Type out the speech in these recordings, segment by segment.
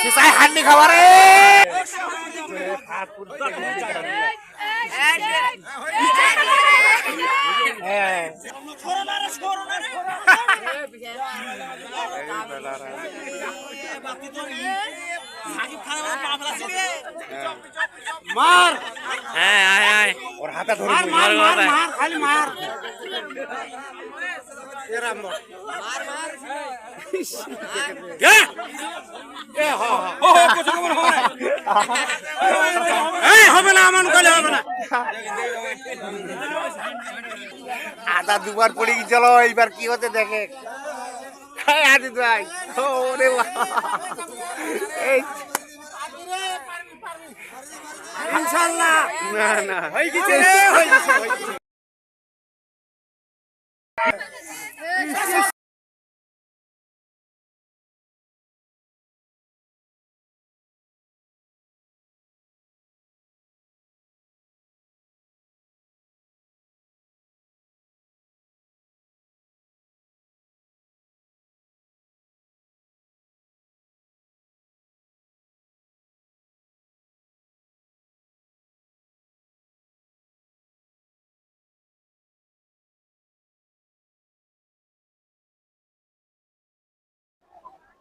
সিসাই হান্ডি খাবারে মার। হ্যাঁ আয় ধরে মার, মার মার, মার মার, মার খালি মার বল। এ হ হ কিছু হবে না। এই, হবে না আমার কইলে হবে না আদা দুবার পড়ে গেছিল এইবার কি হতে দেখে আদি ভাই ওরে বাবা। এই ইনশাআল্লাহ। না না। হয়ে গেছে রে, হয়ে গেছে,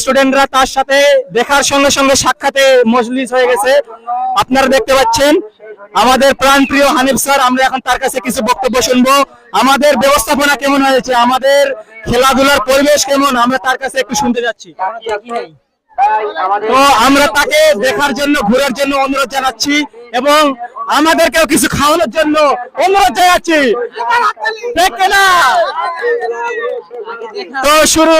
স্টুডেন্টরা তার সাথে দেখার সঙ্গে সঙ্গে সাক্ষাতে মজলিস হয়ে গেছে। আপনারা দেখতে পাচ্ছেন, আমাদের প্রাণ প্রিয় হানিফ স্যার, আমরা এখন তার কাছে কিছু বক্তব্য শুনব। আমাদের ব্যবস্থাপনা কেমন হয়েছে? আমাদের খেলাধুলার পরিবেশ কেমন? আমরা তার কাছে একটু শুনতে যাচ্ছি। তো আমরা তাকে দেখার জন্য, ঘোরার জন্য অনুরোধ জানাচ্ছি এবং আমাদেরকেও কিছু খাওয়ানোর জন্য অনুরোধ জানাচ্ছি। তো শুরু।